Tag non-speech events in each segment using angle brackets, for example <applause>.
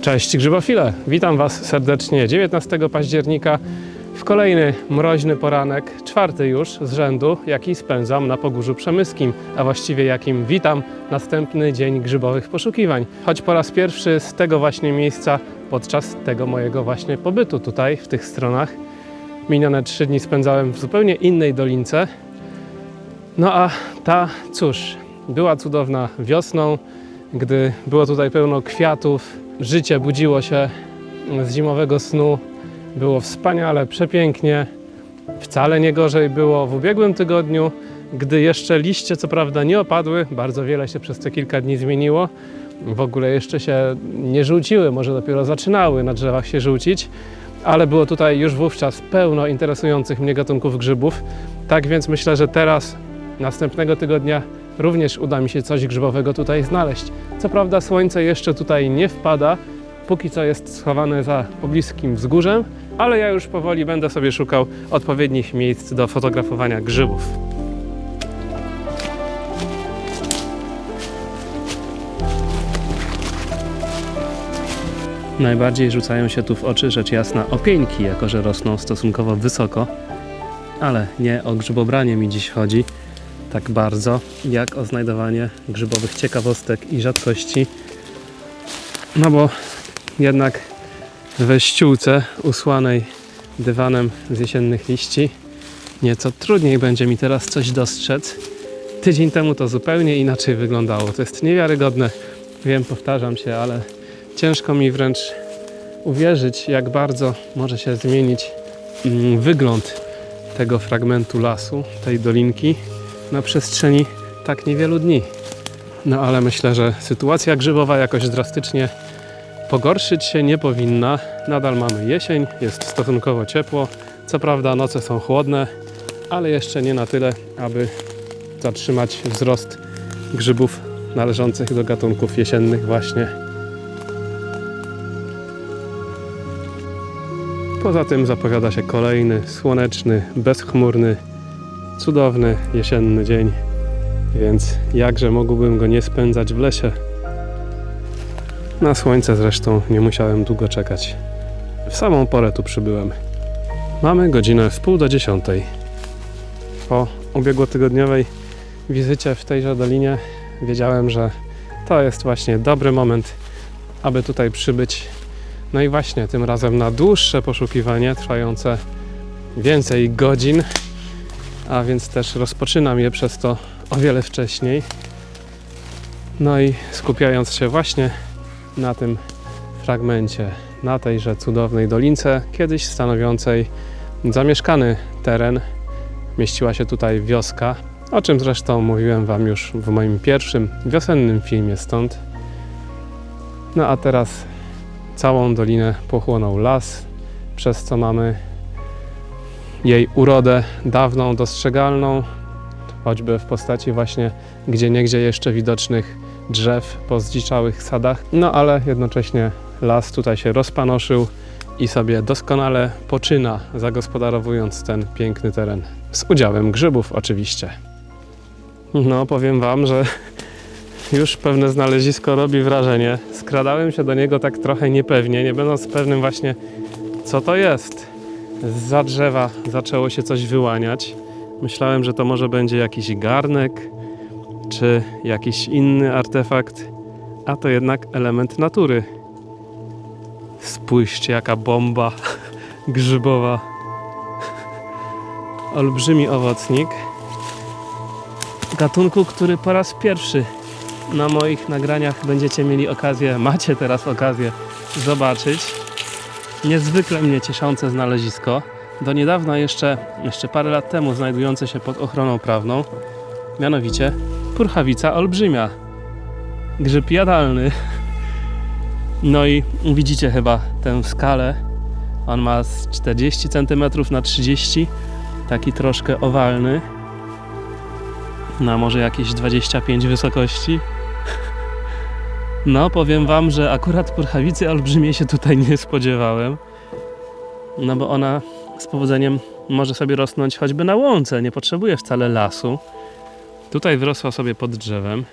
Cześć grzybofile, witam Was serdecznie 19 października w kolejny mroźny poranek, czwarty już z rzędu, jaki spędzam na Pogórzu Przemyskim, a właściwie jakim witam następny dzień grzybowych poszukiwań. Choć po raz pierwszy z tego właśnie miejsca podczas tego mojego właśnie pobytu tutaj, w tych stronach. Minione trzy dni spędzałem w zupełnie innej dolince. No a ta, cóż, była cudowna wiosną, gdy było tutaj pełno kwiatów, życie budziło się z zimowego snu. Było wspaniale, przepięknie. Wcale nie gorzej było w ubiegłym tygodniu, gdy jeszcze liście co prawda nie opadły, bardzo wiele się przez te kilka dni zmieniło. W ogóle jeszcze się nie żółciły, może dopiero zaczynały na drzewach się żółcić, ale było tutaj już wówczas pełno interesujących mnie gatunków grzybów. Tak więc myślę, że teraz, następnego tygodnia, również uda mi się coś grzybowego tutaj znaleźć. Co prawda słońce jeszcze tutaj nie wpada, póki co jest schowane za pobliskim wzgórzem, ale ja już powoli będę sobie szukał odpowiednich miejsc do fotografowania grzybów. Najbardziej rzucają się tu w oczy rzecz jasna opieńki, jako że rosną stosunkowo wysoko, ale nie o grzybobranie mi dziś chodzi tak bardzo, jak o znajdowanie grzybowych ciekawostek i rzadkości. No bo jednak we ściółce usłanej dywanem z jesiennych liści nieco trudniej będzie mi teraz coś dostrzec. Tydzień temu to zupełnie inaczej wyglądało. To jest niewiarygodne. Wiem, powtarzam się, ale ciężko mi wręcz uwierzyć, jak bardzo może się zmienić mm, wygląd tego fragmentu lasu, tej dolinki na przestrzeni tak niewielu dni. No ale myślę, że sytuacja grzybowa jakoś drastycznie pogorszyć się nie powinna. Nadal mamy jesień, jest stosunkowo ciepło. Co prawda noce są chłodne, ale jeszcze nie na tyle, aby zatrzymać wzrost grzybów należących do gatunków jesiennych właśnie. Poza tym zapowiada się kolejny słoneczny, bezchmurny, cudowny jesienny dzień, więc jakże mógłbym go nie spędzać w lesie. Na słońce zresztą nie musiałem długo czekać. W samą porę tu przybyłem. Mamy godzinę w pół do dziesiątej. Po ubiegłotygodniowej wizycie w tejże dolinie wiedziałem, że to jest właśnie dobry moment, aby tutaj przybyć. No i właśnie tym razem na dłuższe poszukiwanie trwające więcej godzin a więc też rozpoczynam je przez to o wiele wcześniej. No i skupiając się właśnie na tym fragmencie, na tejże cudownej dolince, kiedyś stanowiącej zamieszkany teren, mieściła się tutaj wioska, o czym zresztą mówiłem Wam już w moim pierwszym wiosennym filmie stąd. No a teraz całą dolinę pochłonął las, przez co mamy jej urodę dawną, dostrzegalną, choćby w postaci właśnie gdzie niegdzie jeszcze widocznych drzew po zdziczałych sadach. No ale jednocześnie las tutaj się rozpanoszył i sobie doskonale poczyna, zagospodarowując ten piękny teren. Z udziałem grzybów oczywiście. No, powiem Wam, że już pewne znalezisko robi wrażenie. Skradałem się do niego tak trochę niepewnie, nie będąc pewnym właśnie, co to jest za drzewa zaczęło się coś wyłaniać. Myślałem, że to może będzie jakiś garnek czy jakiś inny artefakt, a to jednak element natury. Spójrzcie, jaka bomba <laughs> grzybowa. Olbrzymi owocnik. Gatunku, który po raz pierwszy na moich nagraniach będziecie mieli okazję, macie teraz okazję zobaczyć niezwykle mnie cieszące znalezisko. do niedawna jeszcze, jeszcze parę lat temu znajdujące się pod ochroną prawną, mianowicie purchawica olbrzymia. Grzyb jadalny. No i widzicie chyba tę skalę. On ma z 40 cm na 30 taki troszkę owalny. Na może jakieś 25 wysokości. No, powiem wam, że akurat purchawicy olbrzymiej się tutaj nie spodziewałem. No bo ona z powodzeniem może sobie rosnąć choćby na łące, nie potrzebuje wcale lasu. Tutaj wyrosła sobie pod drzewem.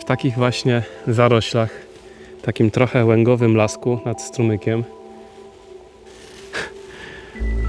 W takich właśnie zaroślach, takim trochę łęgowym lasku nad strumykiem.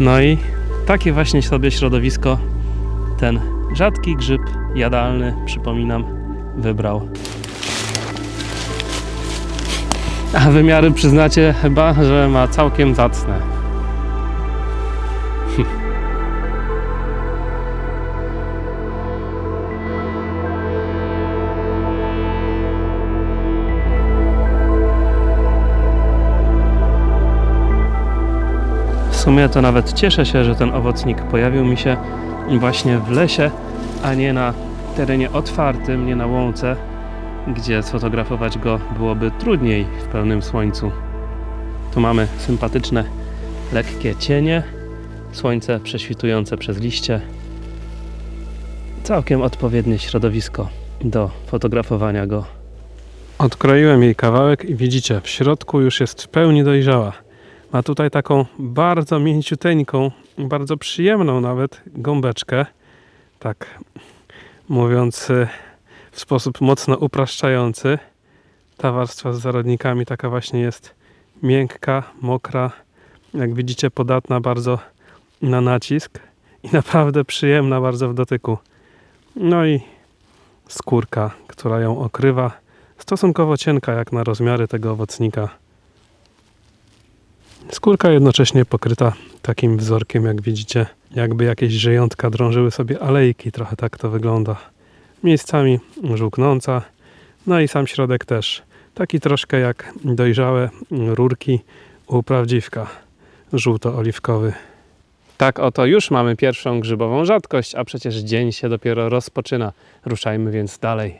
No i takie właśnie sobie środowisko ten rzadki grzyb jadalny, przypominam, wybrał. A wymiary przyznacie chyba, że ma całkiem zacne. W sumie to nawet cieszę się, że ten owocnik pojawił mi się właśnie w lesie, a nie na terenie otwartym, nie na łące, gdzie sfotografować go byłoby trudniej w pełnym słońcu. Tu mamy sympatyczne, lekkie cienie, słońce prześwitujące przez liście. Całkiem odpowiednie środowisko do fotografowania go. Odkroiłem jej kawałek i widzicie, w środku już jest w pełni dojrzała. Ma tutaj taką bardzo mięciuteńką, bardzo przyjemną nawet gąbeczkę. Tak mówiąc y, w sposób mocno upraszczający. Ta warstwa z zarodnikami taka właśnie jest miękka, mokra, jak widzicie podatna bardzo na nacisk i <laughs> naprawdę przyjemna bardzo w dotyku. No i skórka, która ją okrywa, stosunkowo cienka jak na rozmiary tego owocnika. Skórka jednocześnie pokryta takim wzorkiem, jak widzicie, jakby jakieś żyjątka drążyły sobie alejki, trochę tak to wygląda. Miejscami żółknąca, no i sam środek też. Taki troszkę jak dojrzałe rurki u prawdziwka, żółto-oliwkowy. Tak oto już mamy pierwszą grzybową rzadkość, a przecież dzień się dopiero rozpoczyna. Ruszajmy więc dalej.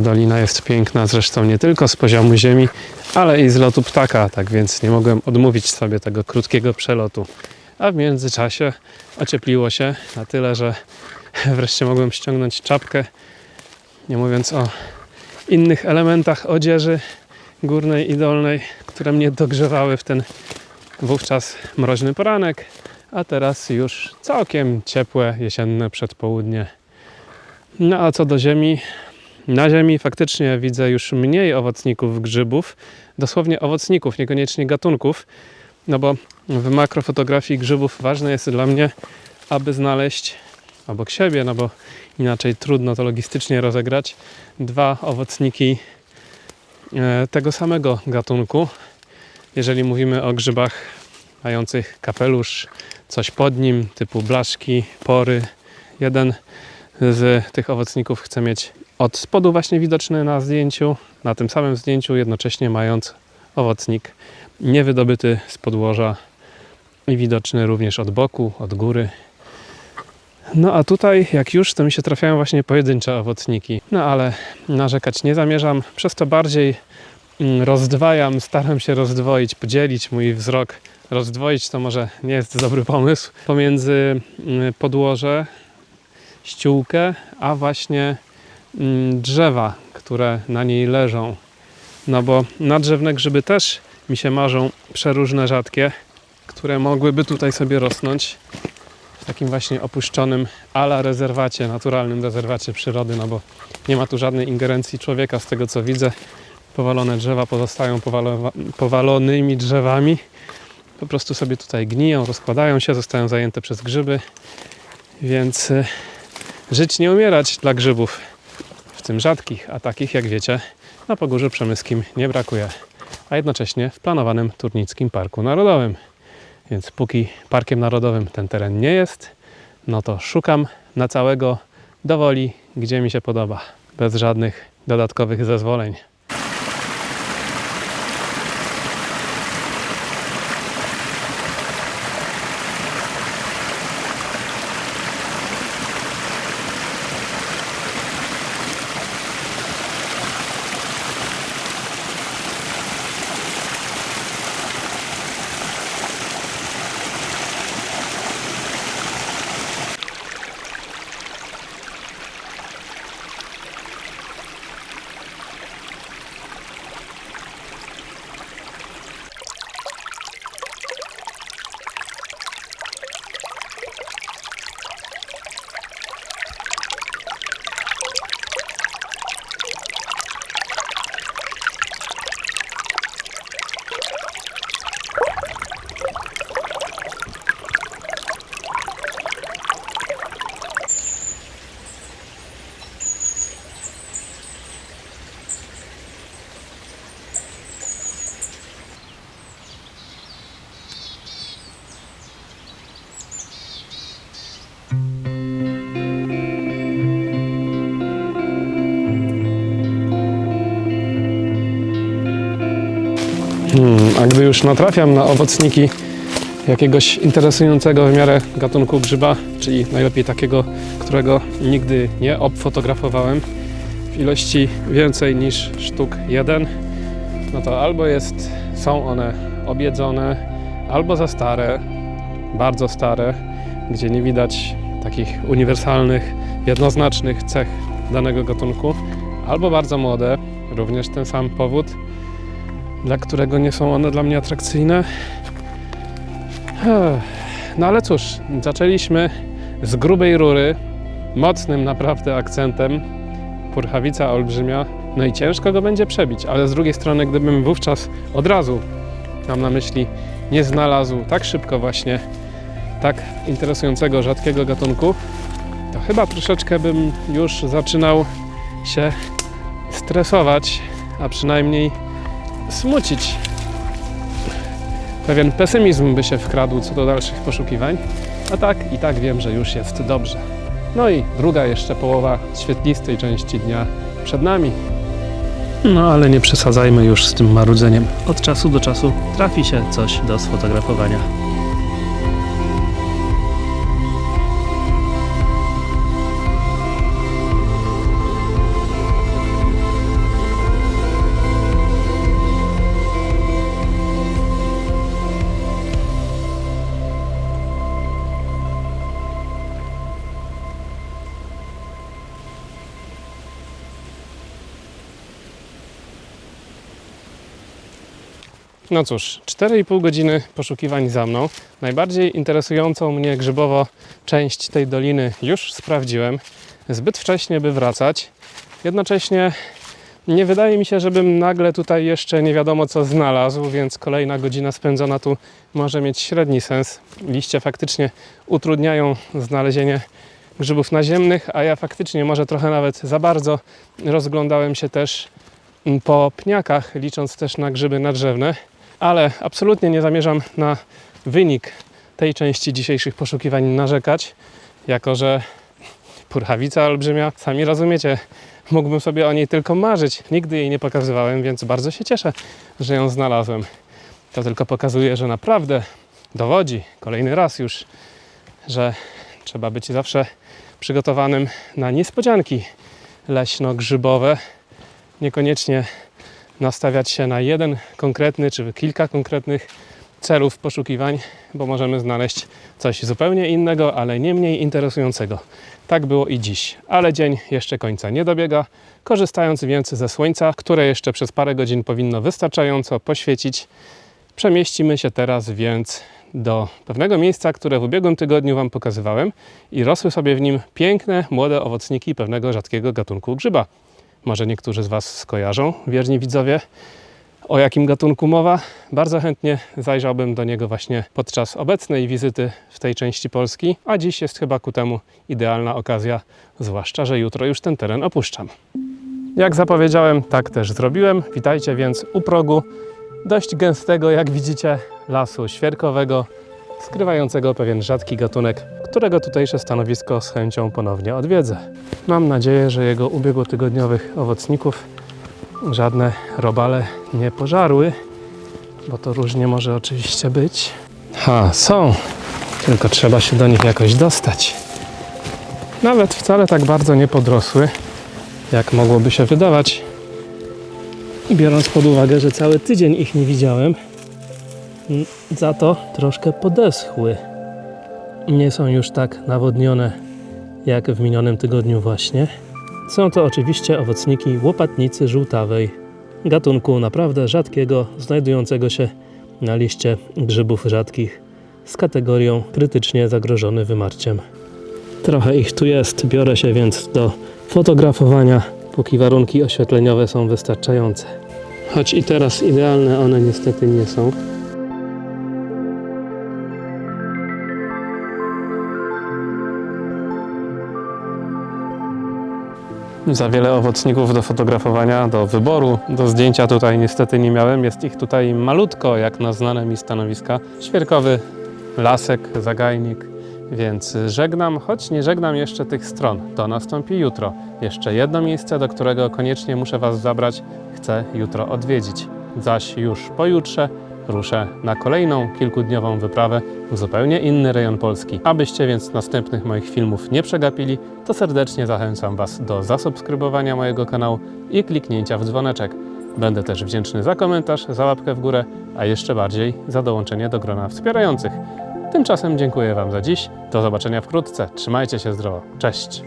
Dolina jest piękna, zresztą nie tylko z poziomu ziemi, ale i z lotu ptaka, tak więc nie mogłem odmówić sobie tego krótkiego przelotu. A w międzyczasie ociepliło się na tyle, że <laughs> wreszcie mogłem ściągnąć czapkę, nie mówiąc o innych elementach odzieży górnej i dolnej, które mnie dogrzewały w ten wówczas mroźny poranek, a teraz już całkiem ciepłe jesienne przedpołudnie. No a co do ziemi, na ziemi faktycznie widzę już mniej owocników grzybów, dosłownie owocników, niekoniecznie gatunków, no bo w makrofotografii grzybów ważne jest dla mnie, aby znaleźć obok siebie, no bo inaczej trudno to logistycznie rozegrać, dwa owocniki e, tego samego gatunku. Jeżeli mówimy o grzybach mających kapelusz, coś pod nim, typu blaszki, pory, jeden z tych owocników chce mieć od spodu właśnie widoczny na zdjęciu, na tym samym zdjęciu, jednocześnie mając owocnik niewydobyty z podłoża i widoczny również od boku, od góry. No a tutaj, jak już, to mi się trafiają właśnie pojedyncze owocniki. No ale narzekać nie zamierzam, przez to bardziej mm, rozdwajam, staram się rozdwoić, podzielić mój wzrok. Rozdwoić to może nie jest dobry pomysł. Pomiędzy mm, podłoże, ściółkę, a właśnie drzewa, które na niej leżą. No bo nadrzewne grzyby też mi się marzą przeróżne, rzadkie, które mogłyby tutaj sobie rosnąć w takim właśnie opuszczonym ala rezerwacie, naturalnym rezerwacie przyrody, no bo nie ma tu żadnej ingerencji człowieka z tego co widzę. Powalone drzewa pozostają powalo- powalonymi drzewami. Po prostu sobie tutaj gniją, rozkładają się, zostają zajęte przez grzyby. Więc y, żyć nie umierać dla grzybów, tym rzadkich, a takich jak wiecie na Pogórzu Przemyskim nie brakuje, a jednocześnie w planowanym Turnickim Parku Narodowym. Więc póki Parkiem Narodowym ten teren nie jest, no to szukam na całego dowoli, gdzie mi się podoba, bez żadnych dodatkowych zezwoleń. Hmm, a gdy już natrafiam na owocniki jakiegoś interesującego w miarę gatunku grzyba, czyli najlepiej takiego, którego nigdy nie obfotografowałem w ilości więcej niż sztuk jeden, no to albo jest, są one objedzone, albo za stare, bardzo stare, gdzie nie widać takich uniwersalnych, jednoznacznych cech danego gatunku, albo bardzo młode, również ten sam powód, dla którego nie są one dla mnie atrakcyjne. No ale cóż, zaczęliśmy z grubej rury, mocnym naprawdę akcentem, purchawica olbrzymia, no i ciężko go będzie przebić, ale z drugiej strony, gdybym wówczas od razu, mam na myśli, nie znalazł tak szybko właśnie tak interesującego, rzadkiego gatunku, to chyba troszeczkę bym już zaczynał się stresować, a przynajmniej smucić. Pewien pesymizm by się wkradł co do dalszych poszukiwań, a tak i tak wiem, że już jest dobrze. No i druga jeszcze połowa świetlistej części dnia przed nami. No ale nie przesadzajmy już z tym marudzeniem. Od czasu do czasu trafi się coś do sfotografowania. No cóż, 4,5 godziny poszukiwań za mną. Najbardziej interesującą mnie grzybowo część tej doliny już sprawdziłem. Zbyt wcześnie, by wracać. Jednocześnie nie wydaje mi się, żebym nagle tutaj jeszcze nie wiadomo co znalazł, więc kolejna godzina spędzona tu może mieć średni sens. Liście faktycznie utrudniają znalezienie grzybów naziemnych, a ja faktycznie może trochę nawet za bardzo rozglądałem się też po pniakach, licząc też na grzyby nadrzewne, ale absolutnie nie zamierzam na wynik tej części dzisiejszych poszukiwań narzekać, jako że purchawica olbrzymia, sami rozumiecie, mógłbym sobie o niej tylko marzyć. Nigdy jej nie pokazywałem, więc bardzo się cieszę, że ją znalazłem. To tylko pokazuje, że naprawdę dowodzi, kolejny raz już, że trzeba być zawsze przygotowanym na niespodzianki leśno-grzybowe. Niekoniecznie nastawiać się na jeden konkretny czy kilka konkretnych celów poszukiwań, bo możemy znaleźć coś zupełnie innego, ale nie mniej interesującego. Tak było i dziś, ale dzień jeszcze końca nie dobiega. Korzystając więc ze słońca, które jeszcze przez parę godzin powinno wystarczająco poświecić, przemieścimy się teraz więc do pewnego miejsca, które w ubiegłym tygodniu Wam pokazywałem i rosły sobie w nim piękne, młode owocniki pewnego rzadkiego gatunku grzyba. Może niektórzy z Was skojarzą, wierni widzowie, o jakim gatunku mowa. Bardzo chętnie zajrzałbym do niego właśnie podczas obecnej wizyty w tej części Polski, a dziś jest chyba ku temu idealna okazja, zwłaszcza, że jutro już ten teren opuszczam. Jak zapowiedziałem, tak też zrobiłem. Witajcie więc u progu dość gęstego, jak widzicie, lasu świerkowego, skrywającego pewien rzadki gatunek, którego tutejsze stanowisko z chęcią ponownie odwiedzę. Mam nadzieję, że jego ubiegłotygodniowych owocników żadne robale nie pożarły, bo to różnie może oczywiście być. Ha, są, tylko trzeba się do nich jakoś dostać. Nawet wcale tak bardzo nie podrosły, jak mogłoby się wydawać. Biorąc pod uwagę, że cały tydzień ich nie widziałem, za to troszkę podeschły. Nie są już tak nawodnione jak w minionym tygodniu właśnie. Są to oczywiście owocniki łopatnicy żółtawej, gatunku naprawdę rzadkiego, znajdującego się na liście grzybów rzadkich z kategorią krytycznie zagrożony wymarciem. Trochę ich tu jest, biorę się więc do fotografowania, póki warunki oświetleniowe są wystarczające. Choć i teraz idealne one niestety nie są. Za wiele owocników do fotografowania, do wyboru, do zdjęcia tutaj niestety nie miałem. Jest ich tutaj malutko, jak na znane mi stanowiska. Świerkowy, lasek, zagajnik. Więc żegnam, choć nie żegnam jeszcze tych stron. To nastąpi jutro. Jeszcze jedno miejsce, do którego koniecznie muszę Was zabrać. Chcę jutro odwiedzić. Zaś już pojutrze ruszę na kolejną kilkudniową wyprawę w zupełnie inny rejon Polski. Abyście więc następnych moich filmów nie przegapili, to serdecznie zachęcam Was do zasubskrybowania mojego kanału i kliknięcia w dzwoneczek. Będę też wdzięczny za komentarz, za łapkę w górę, a jeszcze bardziej za dołączenie do grona wspierających. Tymczasem dziękuję Wam za dziś. Do zobaczenia wkrótce. Trzymajcie się zdrowo. Cześć!